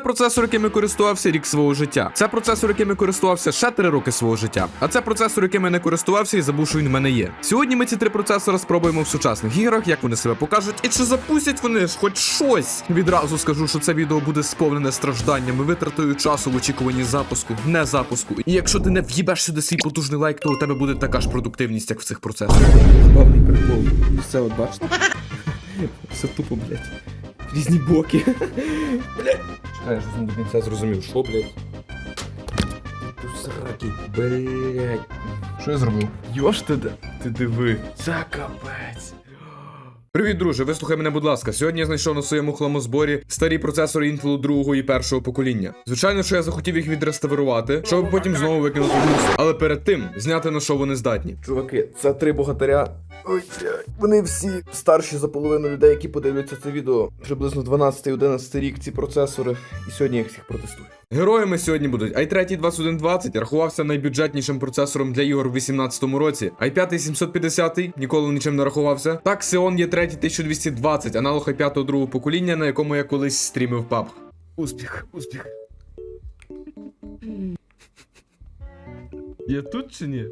Це процесор, яким я користувався рік свого життя. Це процесор, яким я користувався ще 3 роки свого життя. А це процесор, яким я не користувався і забув, що він в мене є. Сьогодні ми ці три процесора спробуємо в сучасних іграх, як вони себе покажуть, і чи запустять вони ж хоч щось. Відразу скажу, що це відео буде сповнене стражданнями, витратою часу в очікуванні запуску, не запуску. І якщо ти не в'їбеш сюди свій потужний лайк, то у тебе буде така ж продуктивність, як в цих процесорах. Забавний прикол. Все, от бачите? Все тупо, блядь. В Різні боки. Блядь. Чекай, я щось не до кінця зрозумів. Що, блядь? Тут сраки, блядь. Що я зробив? Йош ти, де- ти диви. Це капець. Привіт, друже, вислухай мене, будь ласка. Сьогодні я знайшов на своєму хламозборі старі процесори Intel другого і першого покоління. Звичайно, що я захотів їх відреставрувати, щоб потім знову викинути в. Але перед тим зняти на що вони здатні. Чуваки, це три богатиря. Ой. Вони всі старші за половину людей, які подивляться це відео. Приблизно 12-11 рік ці процесори. І сьогодні я їх всіх протестую. Героями сьогодні будуть i3 2120 рахувався найбюджетнішим процесором для ігор у 2018 році. i5 750 ніколи нічим не рахувався. Так, Xeon є 3 1220, аналог i5 другого покоління, на якому я колись стрімив PUBG. Успіх, успіх. Я тут чи ні?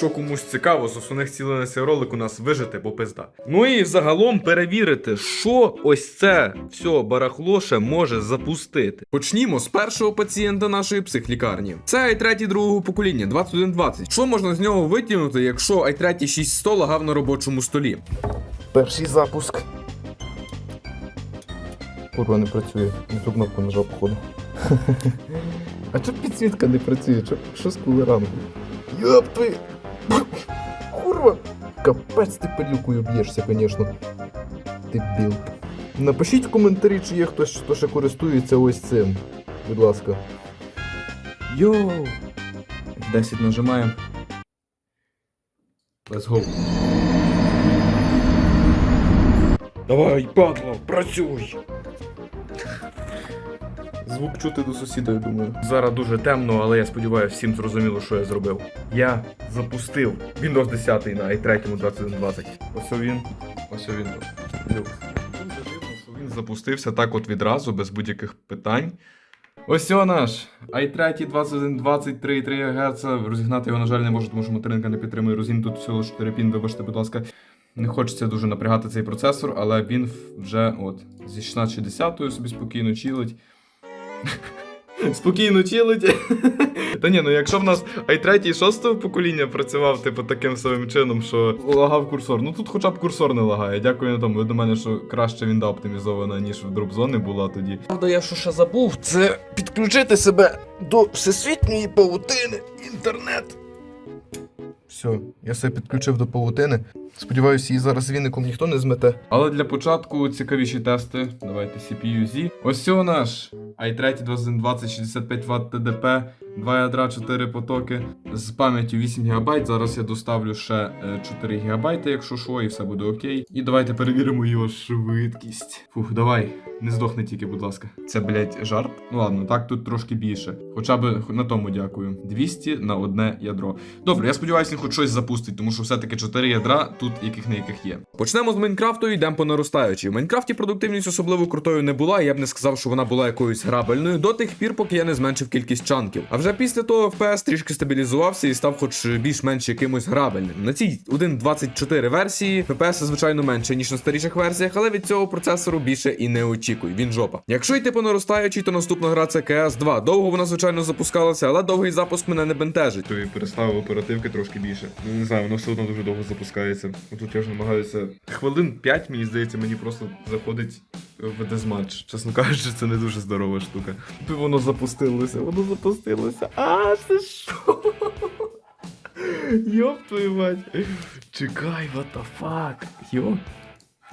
Що комусь цікаво, з основних цілей на цей ролик у нас вижити, бо пизда. Ну і загалом перевірити, що ось це все барахло ще може запустити. Почнімо з першого пацієнта нашої психлікарні. Це i3 другого покоління 2120. Що можна з нього витягнути, якщо i3 6100 лагав на робочому столі? Перший запуск. Курва не працює. Ту кнопку нажав, походу. А чо підсвітка не працює? Що з кулерами? Йоп твій! Курва! Капець ти пилюкою б'єшся, звісно. Дебіл. Напишіть в коментарі, чи є хтось, хто ще користується ось цим. Будь ласка. Йоу! 10 нажимаємо. Let's go. Давай, падло, працюй. Звук чути до сусіда, я думаю. Зараз дуже темно, але я сподіваюся, всім зрозуміло, що я зробив. Я запустив Windows 10 на i3 2120. Ось він. Ось він. Люкс. Він запустився так от відразу, без будь-яких питань. Ось наш i3 2120 3,3 Гц. Розігнати його, на жаль, не можу, тому що материнка не підтримує розгін. Тут всього 4 пін, вибачте, будь ласка. Не хочеться дуже напрягати цей процесор, але він вже от зі 1660 собі спокійно чилить. Спокійно чилить. Та ні, ну якщо в нас i3 6 покоління працював, типу, таким самим чином, що лагав курсор. Ну тут хоча б курсор не лагає. Дякую на тому. Ви до мене, що краще вінда оптимізована, ніж в дропзони була тоді. Правда, я що ще забув, це підключити себе до всесвітньої павутини інтернет. Все, я себе підключив до павутини. Сподіваюся, її зараз віником ніхто не змете. Але для початку цікавіші тести. Давайте CPU-Z. Ось цього наш i3 2120 65 Вт TDP, 2 ядра, 4 потоки з пам'яттю 8 ГБ. Зараз я доставлю ще е, 4 ГБ, якщо що, і все буде окей. І давайте перевіримо його швидкість. Фух, давай, не здохни тільки, будь ласка. Це, блять, жарт. Ну ладно, так тут трошки більше. Хоча б на тому дякую. 200 на одне ядро. Добре, я сподіваюся, він хоч щось запустить, тому що все-таки 4 ядра тут яких не яких є. Почнемо з Майнкрафту і йдемо по наростаючій. В Майнкрафті продуктивність особливо крутою не була, я б не сказав, що вона була якоюсь грабельною до тих пір, поки я не зменшив кількість чанків. А вже після того FPS трішки стабілізувався і став хоч більш-менш якимось грабельним. На цій 1.24 версії FPS звичайно менше, ніж на старіших версіях, але від цього процесору більше і не очікуй. Він жопа. Якщо йти по наростаючій, то наступна гра це cs 2 Довго вона, звичайно, запускалася, але довгий запуск мене не бентежить. Тобі переставив оперативки трошки більше. Ну, Не знаю, воно все одно дуже довго запускається. Тут я вже намагаюся. Хвилин 5, мені здається, мені просто заходить в дезматч. Чесно кажучи, це не дуже здорова штука. Воно запустилося, воно запустилося. А, це що? Йоп твою мать. Чекай, what the fuck. Йо.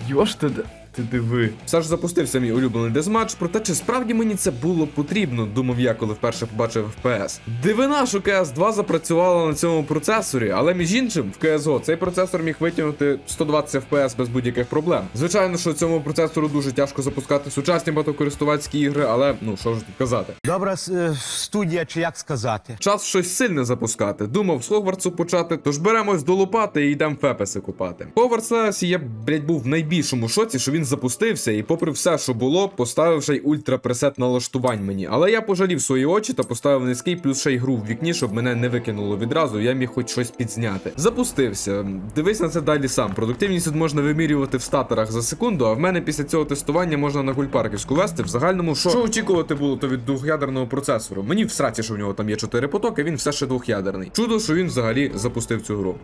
Йош ти, д- ти диви. Все ж запустився мій улюблений дезматч, проте чи справді мені це було потрібно, думав я, коли вперше побачив FPS. Дивина, що cs 2 запрацювала на цьому процесорі, але між іншим, в CSGO цей процесор міг витягнути 120 FPS без будь-яких проблем. Звичайно, що цьому процесору дуже тяжко запускати сучасні багатокористувацькі ігри, але ну що ж тут казати. Добра е, студія, чи як сказати. Час щось сильне запускати. Думав з Хогвартсу почати, тож беремось до лопати і йдемо фепеси купати. Хогвартс я, блядь, був в найбільшому шоці, що він запустився і, попри все, що було, поставив ще й ультрапресет налаштувань мені. Але я пожалів свої очі та поставив низький плюс ще й гру в вікні, щоб мене не викинуло відразу. Я міг хоч щось підзняти. Запустився. Дивись на це далі сам. Продуктивність тут можна вимірювати в статорах за секунду, а в мене після цього тестування можна на гульпарківську вести. В загальному, що, що очікувати було то від двох'ядерного процесору. Мені в сраці, що в нього там є чотири потоки, він все ще двох'ядерний. Чудо, що він взагалі запустив цю гру.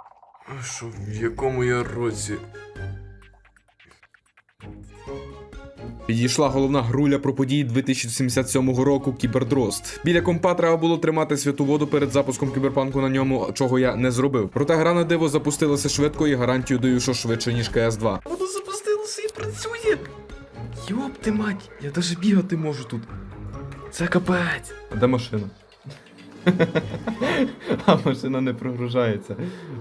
Що, в якому я році? Підійшла головна груля про події 2077 року Кібердрозд. Біля компа треба було тримати святу воду перед запуском кіберпанку на ньому, чого я не зробив. Проте гра на диво запустилася швидко і гарантію даю, що швидше ніж КС 2 Воно запустилося і працює. Йоп ти мать, я даже бігати можу тут. Це капець. А де машина? а машина не прогружається.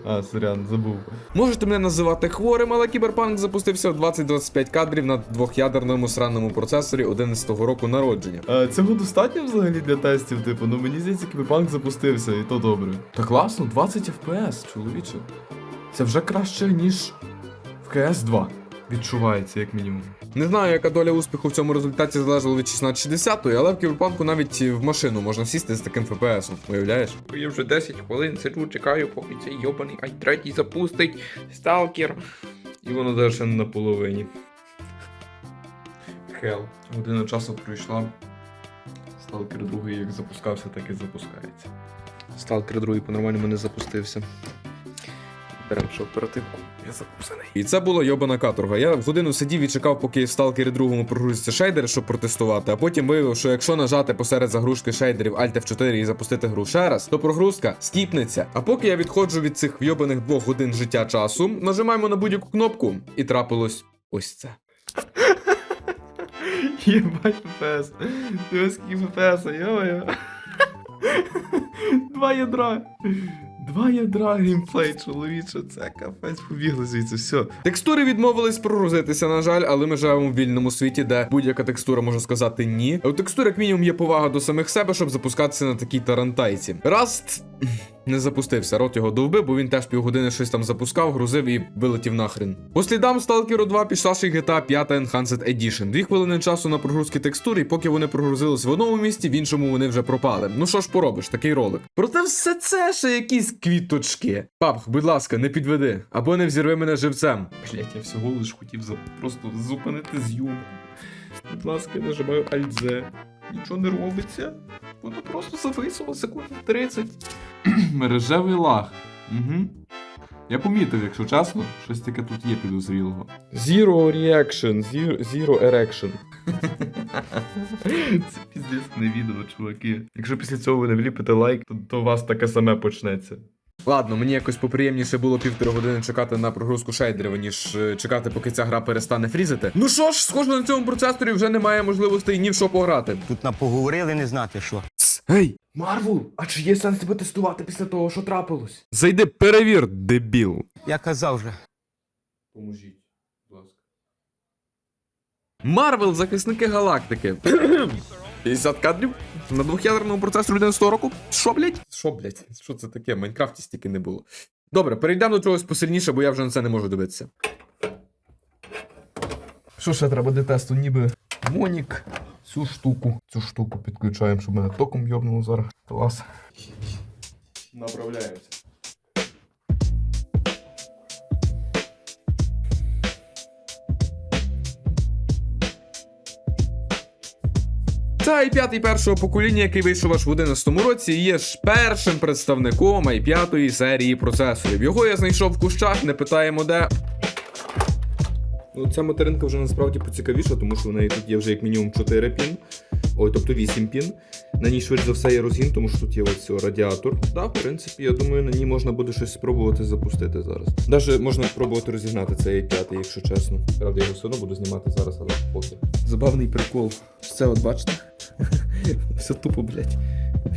А, сорян, забув. Можете мене називати хворим, але кіберпанк запустився в 20-25 кадрів на двох'ядерному сраному процесорі 11-го року народження. А, цього достатньо взагалі для тестів, типу, ну мені здається, кіберпанк запустився, і то добре. Та класно, 20 FPS, чоловіче. Це вже краще, ніж в КС 2. Відчувається, як мінімум. Не знаю, яка доля успіху в цьому результаті залежала від 1660, але в кіберпанку навіть в машину можна сісти з таким ФПС, уявляєш? Я вже 10 хвилин сиджу, чекаю, поки цей йобаний i3 запустить сталкер. І воно даже ще не на половині. Хел. Година часу пройшла. Сталкер другий як запускався, так і запускається. Сталкер другий по-нормальному не запустився. Беремо ще оперативку. Я запустений. І це була йобана каторга. Я годину сидів і чекав, поки в сталкері другому прогрузиться шейдери, щоб протестувати, а потім виявив, що якщо нажати посеред загрузки шейдерів Alt F4 і запустити гру ще раз, то прогрузка скіпнеться. А поки я відходжу від цих вйобаних двох годин життя часу, нажимаємо на будь-яку кнопку, і трапилось ось це. Єбать ФПС. Диви скільки ФПС, йо-йо. Два ядра. Два ядра геймплей, чоловіче. Це капець побігли звідси, все. Текстури відмовились прогрузитися, на жаль, але ми живемо в вільному світі, де будь-яка текстура може сказати ні. У текстур, як мінімум, є повага до самих себе, щоб запускатися на такій тарантайці. Раст не запустився, рот його довбив, бо він теж півгодини щось там запускав, грузив і вилетів нахрен. По слідам Stalker 2 пішла ще GTA 5 Enhanced Edition. Дві хвилини часу на прогрузки текстур, і поки вони прогрузились в одному місці, в іншому вони вже пропали. Ну що ж поробиш, такий ролик. Проте все це ще якісь квіточки. Пап, будь ласка, не підведи, або не взірви мене живцем. Блять, я всього лиш хотів за... просто зупинити зйом. Будь ласка, нажимаю Alt-Z. Нічого не робиться. Воно просто зависло секунд 30. Мережевий лаг. Угу. Я помітив, якщо чесно, щось таке тут є підозрілого. Zero reaction, zero, zero erection. Це піздець не відео, чуваки. Якщо після цього ви не вліпите лайк, то, то у вас таке саме почнеться. Ладно, мені якось поприємніше було півтори години чекати на прогрузку шейдерів, ніж е, чекати, поки ця гра перестане фрізити. Ну що ж, схоже, на цьому процесорі вже немає можливостей ні в що пограти. Тут напоговорили, не знати що. Гей, Марвел, а чи є сенс тебе тестувати після того, що трапилось? зайди, перевір, дебіл. Я казав же. Поможіть, будь ласка. Марвел, захисники галактики. 50 кадрів на двох'ядерному процесорі 11 року. Що, блять? Що, блять? Що це таке? В Майнкрафті стільки не було. Добре, перейдемо до чогось посильніше, бо я вже на це не можу дивитися. Що ще треба для тесту? Ніби Монік. Цю штуку. Цю штуку підключаємо, щоб мене током йобнуло зараз. Клас. Направляємося. Це i5 першого покоління, який вийшов аж в 11 році, є ж першим представником i5 серії процесорів. Його я знайшов в кущах, не питаємо де. Ну, ця материнка вже насправді поцікавіша, тому що в неї тут є вже як мінімум 4 пін. Ой, тобто 8 пін. На ній швидше за все є розгін, тому що тут є ось радіатор. Так, в принципі, я думаю, на ній можна буде щось спробувати запустити зараз. Даже можна спробувати розігнати цей i5, якщо чесно. Правда, я його все одно буду знімати зараз, але поки. Забавний прикол. Це от бачите? Все тупо, блядь.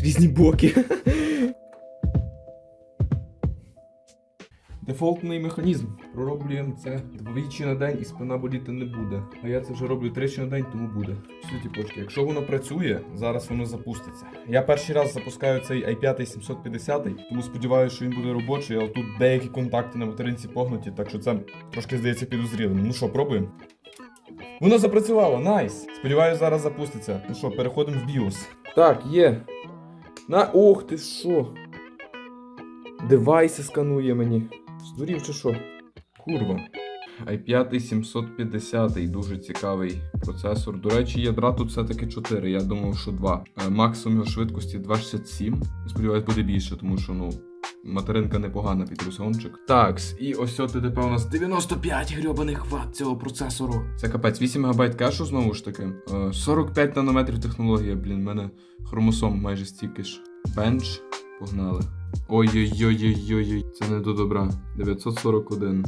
Різні боки. Дефолтний механізм. Пророблюємо це двічі на день і спина боліти не буде. А я це вже роблю тричі на день, тому буде. Все, тіпочки, якщо воно працює, зараз воно запуститься. Я перший раз запускаю цей i5 750, тому сподіваюся, що він буде робочий, але тут деякі контакти на материнці погнуті, так що це трошки здається підозрілим. Ну що, пробуємо? Воно запрацювало, найс. Сподіваюсь, зараз запуститься. Ну що, переходимо в BIOS. Так, є. На. Ох ти що. Девайси сканує мені. Здурів чи що? Курва. i5 750 дуже цікавий процесор. До речі, ядра тут все-таки 4. Я думав, що 2. Е, Максимум швидкості 267. Сподіваюсь, буде більше, тому що, ну, материнка непогана під русончик. Такс, і ось от ТДП у нас 95 грьобаних ватт цього процесору. Це капець, 8 ГБ кешу знову ж таки. Е, 45 нанометрів технологія, блін, в мене хромосом майже стільки ж. Бенч, погнали. Ой-ой-ой-ой-ой, це не до добра. 941.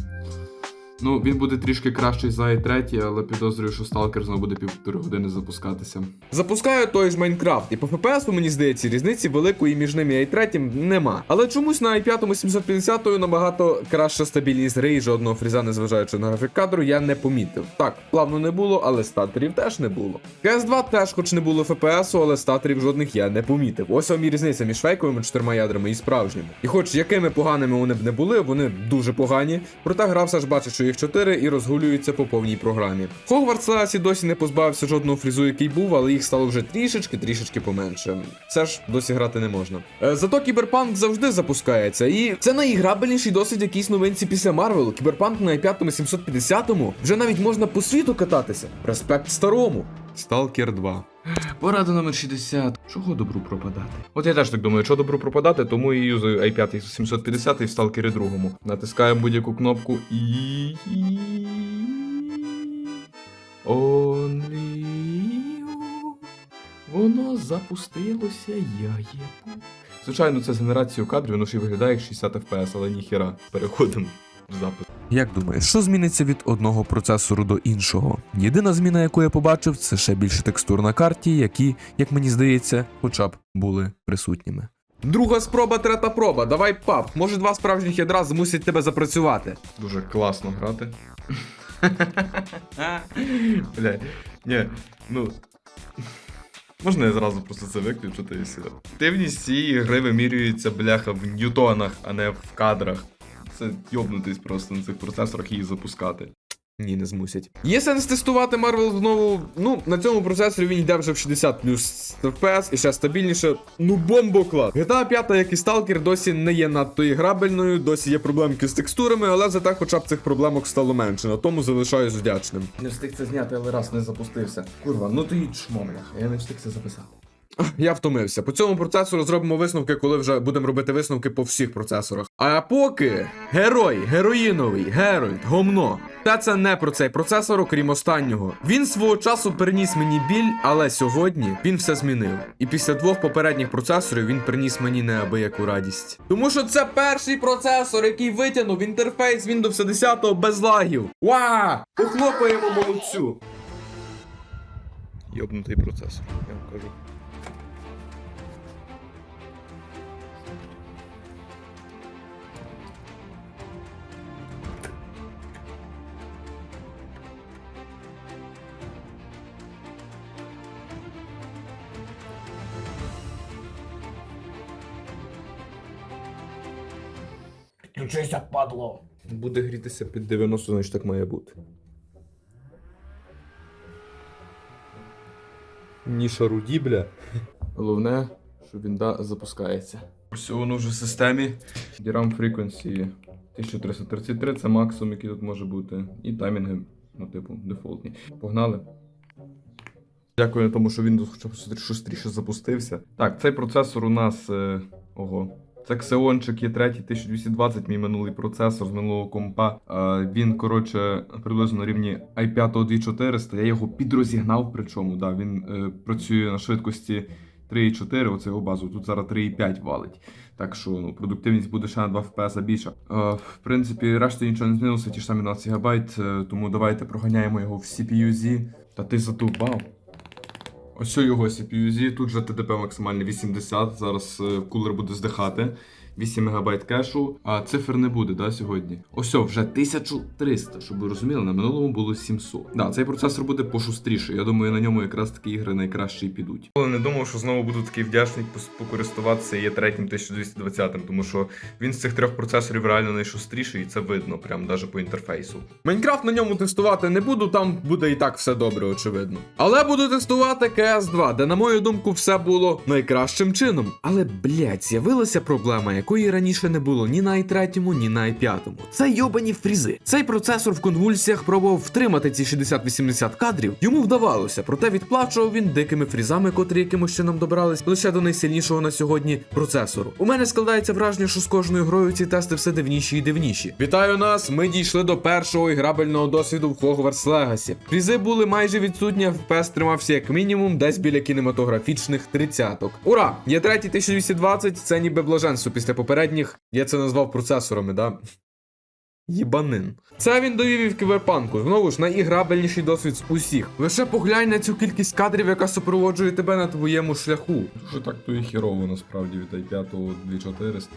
Ну, він буде трішки кращий за i3, але підозрюю, що сталкер знову буде півтори години запускатися. Запускаю той ж Майнкрафт, і по FPS, мені здається, різниці великої між ними і i3 нема. Але чомусь на i5 750 набагато краща стабільність гри і жодного фріза, незважаючи на графік кадру, я не помітив. Так, плавно не було, але статорів теж не було. CS2 теж, хоч не було FPS, але статорів жодних я не помітив. Ось вам і різниця між фейковими чотирма ядрами і справжніми. І хоч якими поганими вони б не були, вони дуже погані, проте гра все ж бачить, що їх чотири і розгулюються по повній програмі. Хогвартс Легасі досі не позбавився жодного фрізу, який був, але їх стало вже трішечки, трішечки поменше. Це ж досі грати не можна. Е, зато кіберпанк завжди запускається, і це найграбельніший досить якійсь новинці після Марвелу. Кіберпанк на i5 750-му вже навіть можна по світу кататися. Респект старому. Сталкер 2. Порада номер 60. Чого добру пропадати? От я теж так думаю, що добру пропадати, тому і юзаю i5 750 в Сталкері 2. Натискаємо будь-яку кнопку і. Only you. Воно запустилося, я є. Звичайно, це з генерацією кадрів, воно ж і виглядає як 60 FPS, але ніхіра. Переходимо в запис. Як думаєш, що зміниться від одного процесору до іншого? Єдина зміна, яку я побачив, це ще більше текстур на карті, які, як мені здається, хоча б були присутніми. Друга спроба, третя проба. Давай пап. Може, два справжніх ядра змусять тебе запрацювати. Дуже класно грати. Бля, ні, ну. Можна я зразу просто це виключити і все. Активність цієї гри вимірюється, бляха, в ньютонах, а не в кадрах. Це йобнутись просто на цих процесорах її запускати. Ні, не змусять. Є сенс тестувати Marvel знову. Ну, на цьому процесорі він йде вже в 60 плюс FPS і ще стабільніше. Ну, бомбоклад. GTA 5, як і Stalker, досі не є надто іграбельною, досі є проблемки з текстурами, але зате хоча б цих проблемок стало менше. На тому залишаюсь вдячним. Не встиг це зняти, але раз не запустився. Курва, ну ти й чмо, я не встиг це записати. Я втомився. По цьому процесору зробимо висновки, коли вже будемо робити висновки по всіх процесорах. А поки герой, героїновий, Герольд, гомно. Та це не про цей процесор, окрім останнього. Він свого часу приніс мені біль, але сьогодні він все змінив. І після двох попередніх процесорів він приніс мені неабияку радість. Тому що це перший процесор, який витягнув інтерфейс Windows 10 без лагів. Ва! Похлопаємо молодцю! Йобнутий процесор, я вам кажу. Включися, падло. Буде грітися під 90, значить так має бути. Ніша руді, бля. Головне, що вінда запускається. Ось воно вже в системі. DRAM Frequency 1333 це максимум, який тут може бути. І таймінги, ну, типу, дефолтні. Погнали. Дякую тому, що він хоча б швидше запустився. Так, цей процесор у нас. Е, ого. Це Xeonчик є 3 1220, мій минулий процесор з минулого компа. Е, він, коротше, приблизно на рівні i5 2400. Я його підрозігнав, причому да, він е, працює на швидкості 3,4, оце його базу. Тут зараз 3,5 валить. Так що ну, продуктивність буде ще на 2 FPS більша. Е, в принципі, решта нічого не змінилося, ті ж самі 12 ГБ, е, тому давайте проганяємо його в CPU-Z. Та ти задовбав. Ось його CPU-Z, тут же ТДП максимальний 80, зараз е, кулер буде здихати. 8 МБ кешу, а цифр не буде, да, сьогодні. Ось вже 1300, щоб ви розуміли, на минулому було 700. Да, цей процесор буде пошустріший. Я думаю, на ньому якраз такі ігри найкраще і підуть. Але не думав, що знову буду такий вдячний покористуватися є третім 1220, тому що він з цих трьох процесорів реально найшустріший, і це видно, прям навіть по інтерфейсу. Майнкрафт на ньому тестувати не буду, там буде і так все добре, очевидно. Але буду тестувати cs 2 де, на мою думку, все було найкращим чином. Але, блядь, з'явилася проблема, якої раніше не було ні на i3, ні на i5. Це йобані фрізи. Цей процесор в конвульсіях пробував втримати ці 60-80 кадрів. Йому вдавалося, проте відплачував він дикими фрізами, котрі якимось чином добрались лише до найсильнішого на сьогодні процесору. У мене складається враження, що з кожною грою ці тести все дивніші і дивніші. Вітаю нас! Ми дійшли до першого іграбельного досвіду в Hogwarts Legacy. Фрізи були майже відсутні, FPS тримався як мінімум десь біля кінематографічних тридцяток. Ура! Є третій 1220, це ніби блаженство після попередніх. Я це назвав процесорами, да? Єбанин. Це він довів і в кіберпанку. Знову ж найіграбельніший досвід з усіх. Лише поглянь на цю кількість кадрів, яка супроводжує тебе на твоєму шляху. Дуже так то і хірово насправді від i5 2400.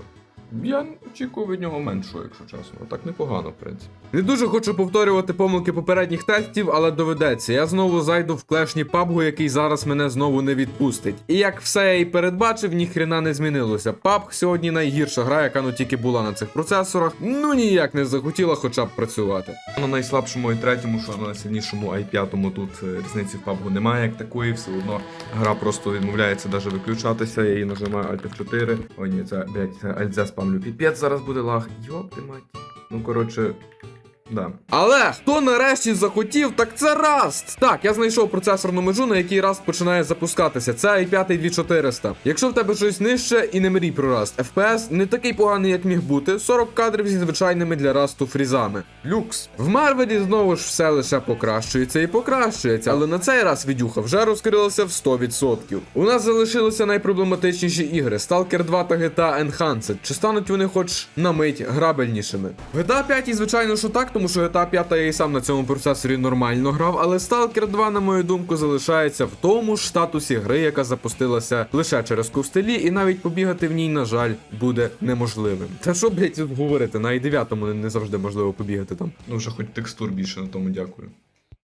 Я очікував від нього меншого, якщо чесно. Так непогано, в принципі. Не дуже хочу повторювати помилки попередніх тестів, але доведеться. Я знову зайду в клешні PUBG, який зараз мене знову не відпустить. І як все я і передбачив, ніхрена не змінилося. PUBG сьогодні найгірша гра, яка ну тільки була на цих процесорах. Ну ніяк не захотіла хоча б працювати. На найслабшому і третьому, що на найсильнішому i5 тут е, різниці в PUBG немає як такої, все одно гра просто відмовляється навіть виключатися. Я її нажимаю Alt F4. Ой, ні, це, блядь, це Alt Z спамлю. Піпець зараз буде лаг. Йоп ти мать. Ну коротше, да. Але хто нарешті захотів, так це Rust! Так, я знайшов процесорну межу, на якій Rust починає запускатися. Це i5 2400. Якщо в тебе щось нижче і не мрій про Rust, FPS не такий поганий, як міг бути. 40 кадрів зі звичайними для Rust фрізами. Люкс. В Марвелі знову ж все лише покращується і покращується, але на цей раз відюха вже розкрилася в 100%. У нас залишилися найпроблематичніші ігри: Stalker 2 та GTA Enhanced. Чи стануть вони хоч на мить грабельнішими? В GTA 5, звичайно, що так, тому що GTA 5 я і сам на цьому процесорі нормально грав, але Stalker 2, на мою думку, залишається в тому ж статусі гри, яка запустилася лише через ковстелі, і навіть побігати в ній, на жаль, буде неможливим. Та що, блять, тут говорити, на i9 не- не завжди можливо побігати там. Ну вже хоч текстур більше на тому дякую.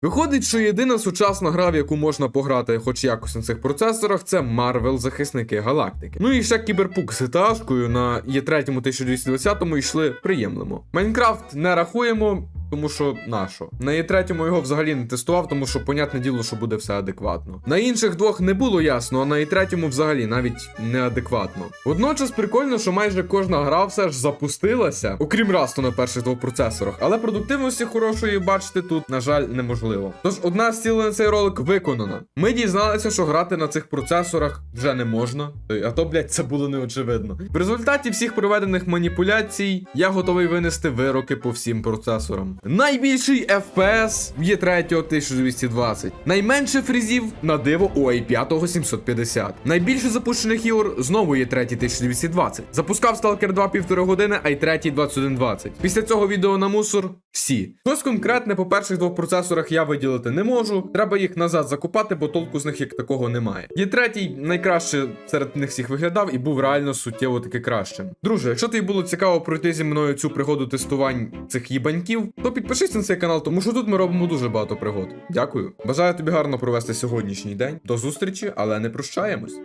Виходить, що єдина сучасна гра, в яку можна пограти хоч якось на цих процесорах, це Marvel Захисники Галактики. Ну і ще кіберпук з GTA-шкою на Є3 1220 йшли приємлемо. Майнкрафт не рахуємо. Тому що нащо? На Є3 його взагалі не тестував, тому що, понятне діло, що буде все адекватно. На інших двох не було ясно, а на Є3 взагалі навіть неадекватно. Водночас прикольно, що майже кожна гра все ж запустилася, окрім Расту на перших двох процесорах, але продуктивності хорошої бачити тут, на жаль, неможливо. Тож одна з цілей на цей ролик виконана. Ми дізналися, що грати на цих процесорах вже не можна. А то, блядь, це було неочевидно. В результаті всіх проведених маніпуляцій я готовий винести вироки по всім процесорам. Найбільший FPS є 3 1220. Найменше фрізів на диво у i5 750. Найбільше запущених ігор знову є 3 1220. Запускав Stalker 2 півтори години, а й 3 2120. Після цього відео на мусор всі. Щось конкретне по перших двох процесорах я виділити не можу. Треба їх назад закупати, бо толку з них як такого немає. Є третій найкраще серед них всіх виглядав і був реально суттєво таки кращим. Друже, якщо тобі було цікаво пройти зі мною цю пригоду тестувань цих їбаньків, підпишись на цей канал, тому що тут ми робимо дуже багато пригод. Дякую. Бажаю тобі гарно провести сьогоднішній день. До зустрічі, але не прощаємось.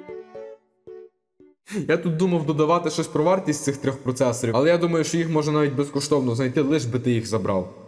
Я тут думав додавати щось про вартість цих трьох процесорів, але я думаю, що їх можна навіть безкоштовно знайти, лиш би ти їх забрав.